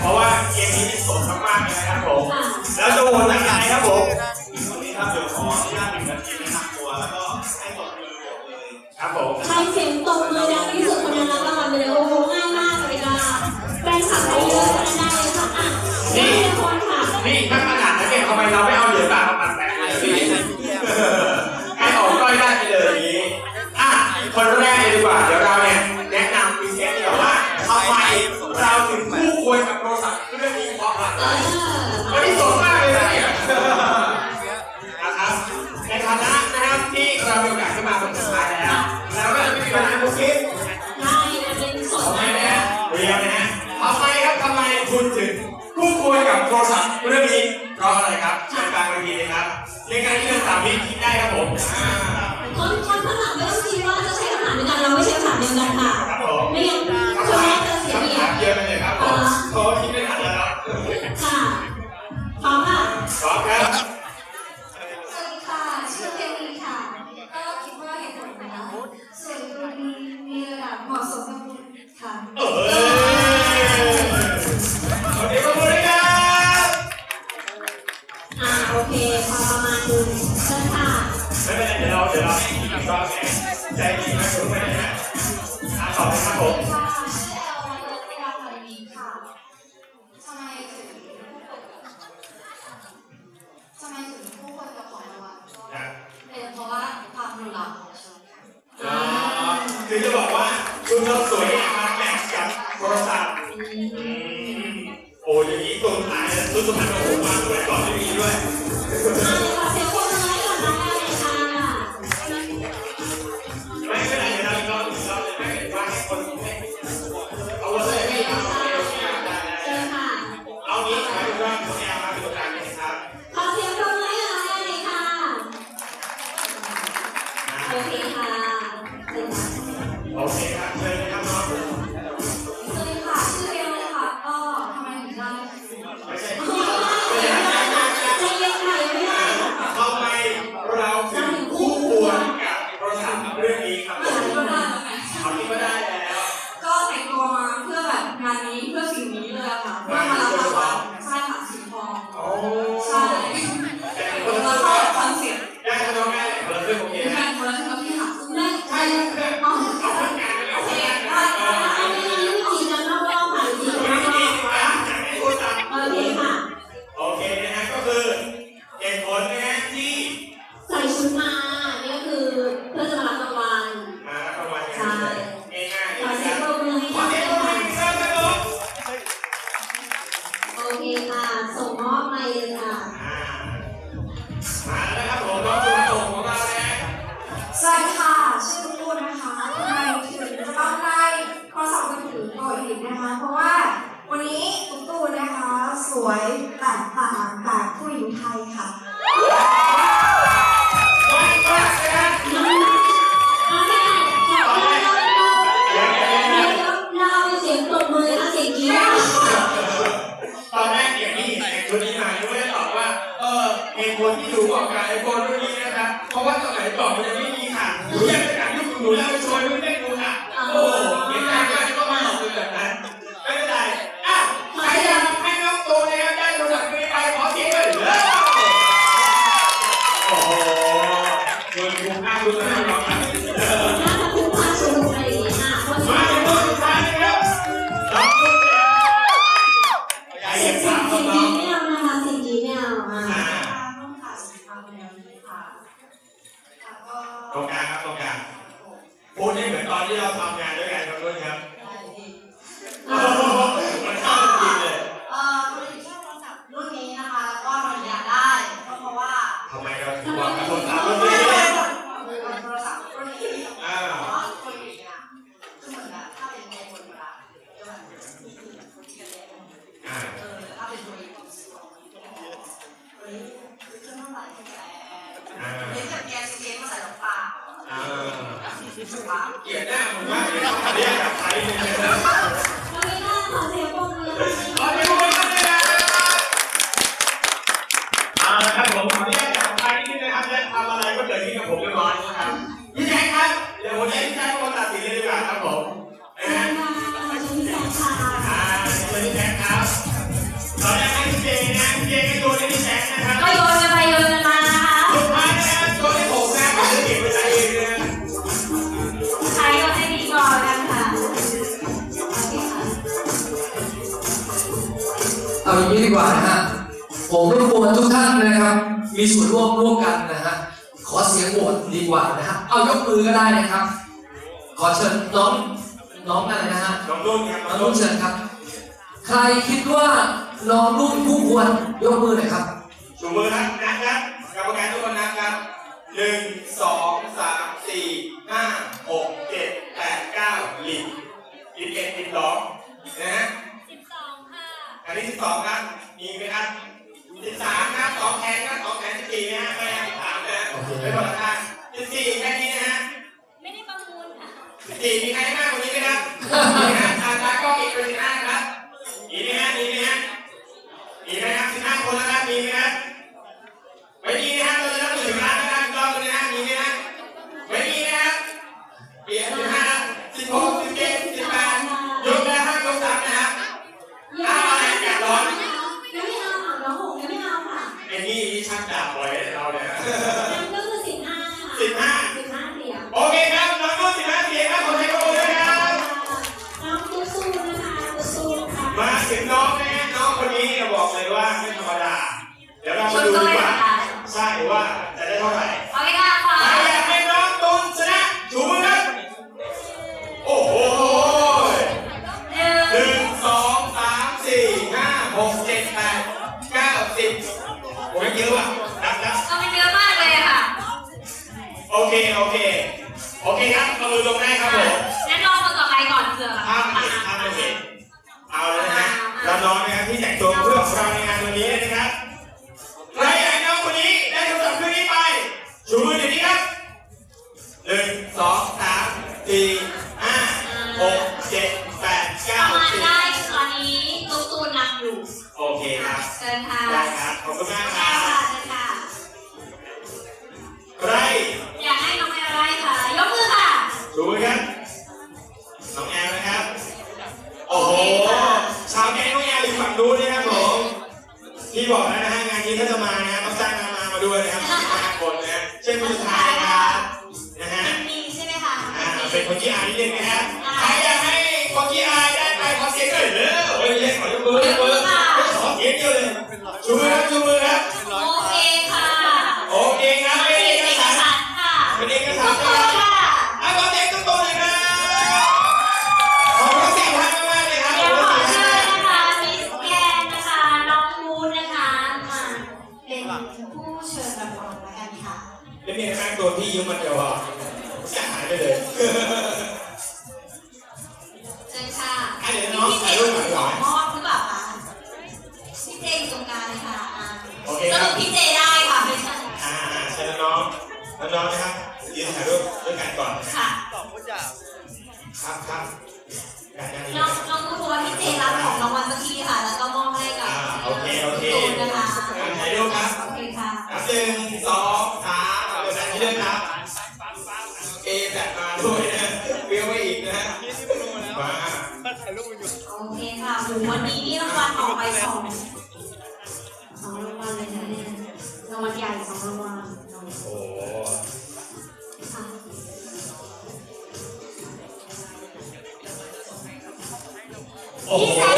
เพราะว่าเกมนี้นี่สดมากๆเลยนะครับผม แล้วจะโหวตยังไงครับผมวันนี้ครับเดี๋ยวขออนุญาตหนึ่งนาทีแนะนงตัวแล้วก็ให้ตบมือโหวเลยครับผมใครเสียงตบมือดังที่สุดคนนั้นรับรางวัลไปเลยโอ้โหง่ายมากเลยค่ะแฟนคลับไปเยอะคนนั้นได้เลยค่ะนี่คนค่ะนี่ถ้าขนาดนั้นเนี่ยทำไมเราไม่เอาเหรียญบาทมาปัดแปะเลยพี่ Chicago รถสวยมาแมทช์กับโทรศัพท์อืมโอ้ยอย่างนี้ตรงขายนรุ่สุพรรณโอ้โหมาด้วยก่อนไม่มีด้วย ไม่เสียวเราอีกรอบอีกรอบเไม่เป็นไรว่าให้คนให้าวัเลยไม่เอาไม่เอาไม่เอาได้ได้ได้เอางี้ครับคุณว่าคุณแอลมาเป็นตัวกนะโอเคครับ ไม่ได้ดูค่ะโอ้ย ถามเกียรหน้าผมว่าเรียกใครเนี่ย เอาอย่างนี้ดีกว่านะฮะผมรบกวนทุกท่านนะครับ มีส่วนร่วมร่วมกันนะฮะขอเสียงโหวตดีกว่านะฮะเอายกมือก็ได้นะครับ ขอเชิญน้องน้องอะไรนะฮะน้องรุ่นครัน้องรุ่นเชิญครับ ใครคิดว่าน้องรุ่นผู้ควรยกมือหน่อยครับชูมือนะนับนะกรรมการทุกคนนะครับหนึ่งสองสามสี่ห้าหกเจ็ดแปดเก้าหลีกอีกเอ็ดอีกสอง อันนี้สิบสองครับ มีไหมครับสิบสามครับสองแขนครับสองแขนสิบสี่นะฮะไม่สิบสามนะไม่หมดแล้ว หกเจ็ดแปเก้าสิบโอ้ยเยอะว่ะนับนับเอามันเยอะมากเลยค่ะ โอเค โอเค โอเคครับมาดูลงได้ครับผม็นคนขี้อายนิดนึงนะฮะใครอยากให้คนขี้อายได้ไปขอเสียงหน่อยเร็วเฮ้ยเล่นขอยกมือยกมือขอเสียงเดียวเลยชูมือครับชูมือครับโอเค รองนะครับยืนถ่ายรูปด้วยกันก่อนค่ะตอบผู้จ่ครับครับกางน้องน้องรู้ว่าพี่เจรับของรางวัลเมื่อกี้ค่ะ แล้วก็มอบให้กับโอเคโอเคนะคะถ่ายรูปครับโอเคค่ะหนึ่งสองสามเดี๋ยวนั้นที่เลืครับเอแบบมาด้วยนะเบี้ยวไปอีกนะฮะมาถ่ายรูปอยู่โอเคค่ะวันนี้นี่รางวัลออกไปสอง Oh.